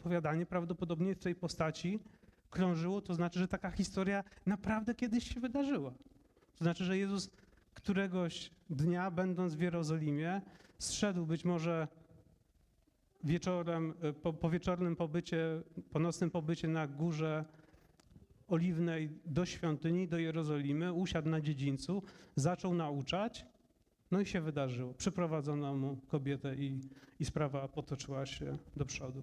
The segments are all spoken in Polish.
opowiadanie prawdopodobnie w tej postaci krążyło, to znaczy, że taka historia naprawdę kiedyś się wydarzyła. To znaczy, że Jezus któregoś dnia, będąc w Jerozolimie, zszedł być może wieczorem, e, po, po wieczornym pobycie, po nocnym pobycie na górze Oliwnej do świątyni, do Jerozolimy, usiadł na dziedzińcu, zaczął nauczać, no i się wydarzyło. Przyprowadzono mu kobietę i, i sprawa potoczyła się do przodu.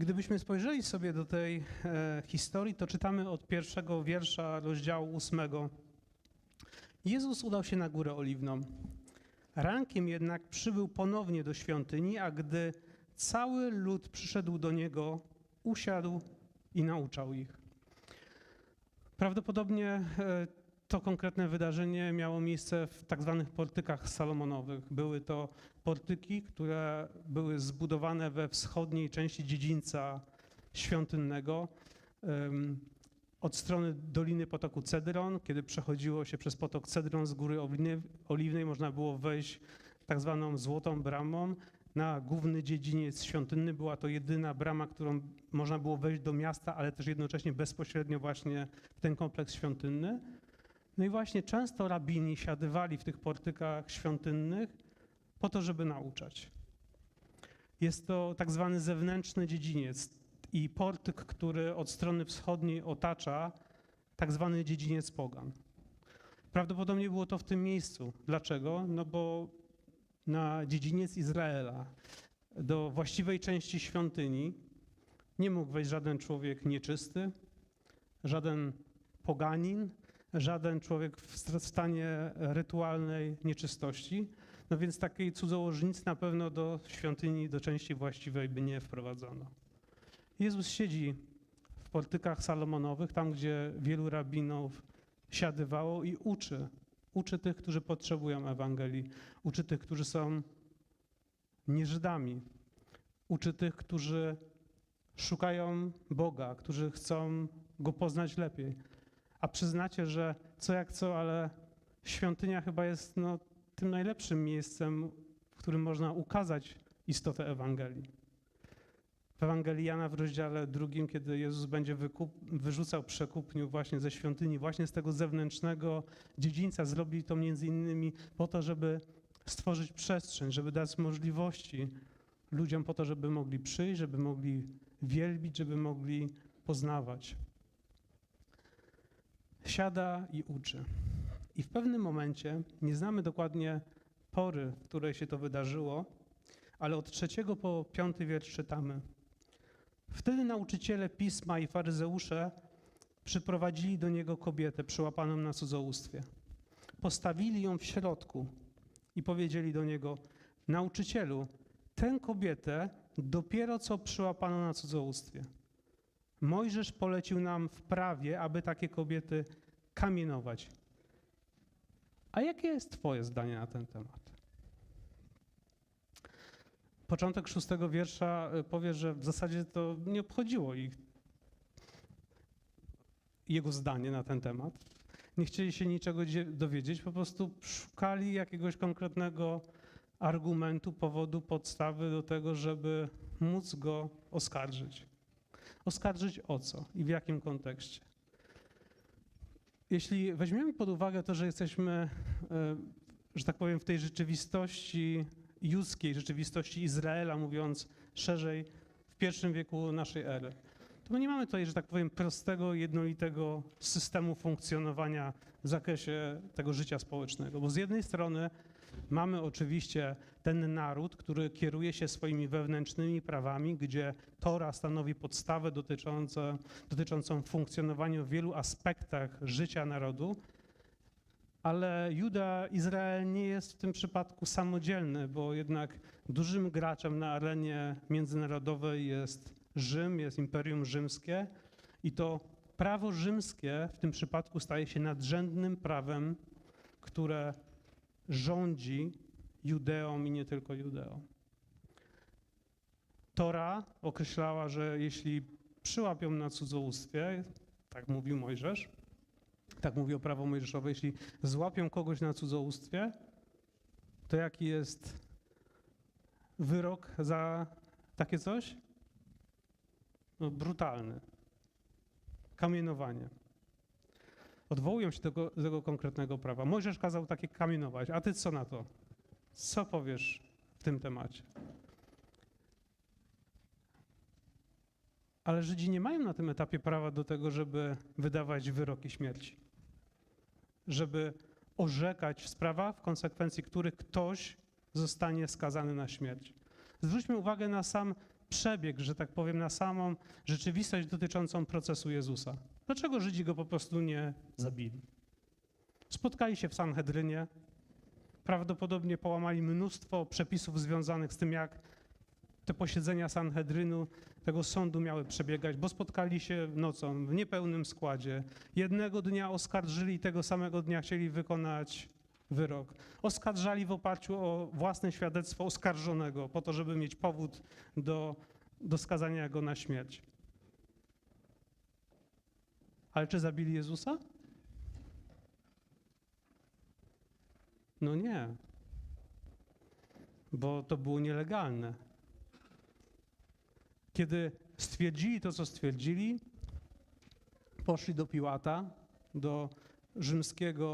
Gdybyśmy spojrzeli sobie do tej e, historii, to czytamy od pierwszego wiersza rozdziału ósmego. Jezus udał się na górę oliwną. Rankiem jednak przybył ponownie do świątyni, a gdy cały lud przyszedł do niego, usiadł i nauczał ich. Prawdopodobnie e, to konkretne wydarzenie miało miejsce w tak zwanych portykach salomonowych. Były to portyki, które były zbudowane we wschodniej części dziedzińca świątynnego. Od strony Doliny Potoku Cedron, kiedy przechodziło się przez potok Cedron z Góry Oliwnej można było wejść tak zwaną Złotą Bramą na główny dziedziniec świątynny. Była to jedyna brama, którą można było wejść do miasta, ale też jednocześnie bezpośrednio właśnie w ten kompleks świątynny. No i właśnie często rabini siadywali w tych portykach świątynnych po to, żeby nauczać. Jest to tak zwany zewnętrzny dziedziniec i portyk, który od strony wschodniej otacza tak zwany dziedziniec pogan. Prawdopodobnie było to w tym miejscu. Dlaczego? No bo na dziedziniec Izraela, do właściwej części świątyni, nie mógł wejść żaden człowiek nieczysty, żaden poganin, żaden człowiek w st- stanie rytualnej nieczystości. No więc takiej cudzołożnicy na pewno do świątyni, do części właściwej by nie wprowadzono. Jezus siedzi w portykach salomonowych, tam gdzie wielu rabinów siadywało i uczy. Uczy tych, którzy potrzebują Ewangelii. Uczy tych, którzy są nieżydami. Uczy tych, którzy szukają Boga, którzy chcą Go poznać lepiej. A przyznacie, że co jak co, ale świątynia chyba jest no, tym najlepszym miejscem, w którym można ukazać istotę Ewangelii. W Ewangelii Jana w rozdziale drugim, kiedy Jezus będzie wykup, wyrzucał przekupniów właśnie ze świątyni, właśnie z tego zewnętrznego dziedzińca, zrobili to między innymi po to, żeby stworzyć przestrzeń, żeby dać możliwości ludziom po to, żeby mogli przyjść, żeby mogli wielbić, żeby mogli poznawać. Siada i uczy. I w pewnym momencie, nie znamy dokładnie pory, w której się to wydarzyło, ale od trzeciego po piąty wiersz czytamy. Wtedy nauczyciele pisma i faryzeusze przyprowadzili do niego kobietę przyłapaną na cudzołóstwie. Postawili ją w środku i powiedzieli do niego: Nauczycielu, tę kobietę dopiero co przyłapano na cudzołóstwie. Mojżesz polecił nam w prawie, aby takie kobiety kamienować. A jakie jest Twoje zdanie na ten temat? Początek szóstego wiersza y, powie, że w zasadzie to nie obchodziło ich jego zdanie na ten temat. Nie chcieli się niczego dzie- dowiedzieć, po prostu szukali jakiegoś konkretnego argumentu, powodu, podstawy do tego, żeby móc go oskarżyć. Oskarżyć o co i w jakim kontekście? Jeśli weźmiemy pod uwagę to, że jesteśmy, e, że tak powiem, w tej rzeczywistości judzkiej, rzeczywistości Izraela, mówiąc szerzej, w pierwszym wieku naszej ery, to my nie mamy tutaj, że tak powiem, prostego, jednolitego systemu funkcjonowania w zakresie tego życia społecznego. Bo z jednej strony mamy oczywiście ten naród, który kieruje się swoimi wewnętrznymi prawami, gdzie Tora stanowi podstawę dotyczącą, dotyczącą funkcjonowania w wielu aspektach życia narodu, ale Juda, Izrael nie jest w tym przypadku samodzielny, bo jednak dużym graczem na arenie międzynarodowej jest Rzym, jest Imperium Rzymskie. I to prawo rzymskie w tym przypadku staje się nadrzędnym prawem, które rządzi Judeą i nie tylko Judeą. Tora określała, że jeśli przyłapią na cudzołóstwie, tak mówił Mojżesz, tak mówiło prawo mojżeszowe, jeśli złapią kogoś na cudzołóstwie, to jaki jest wyrok za takie coś? No, brutalny. Kamienowanie. Odwołują się do tego, do tego konkretnego prawa. Mojżesz kazał takie kamienować. A ty co na to? Co powiesz w tym temacie? Ale Żydzi nie mają na tym etapie prawa do tego, żeby wydawać wyroki śmierci. Żeby orzekać w sprawach, w konsekwencji których ktoś zostanie skazany na śmierć. Zwróćmy uwagę na sam przebieg, że tak powiem, na samą rzeczywistość dotyczącą procesu Jezusa. Dlaczego Żydzi go po prostu nie zabili? Spotkali się w Sanhedrynie, prawdopodobnie połamali mnóstwo przepisów związanych z tym, jak te posiedzenia Sanhedrynu, tego sądu miały przebiegać, bo spotkali się nocą w niepełnym składzie. Jednego dnia oskarżyli, tego samego dnia chcieli wykonać wyrok. Oskarżali w oparciu o własne świadectwo oskarżonego, po to, żeby mieć powód do, do skazania go na śmierć. Ale czy zabili Jezusa? No nie, bo to było nielegalne. Kiedy stwierdzili to, co stwierdzili, poszli do Piłata, do rzymskiego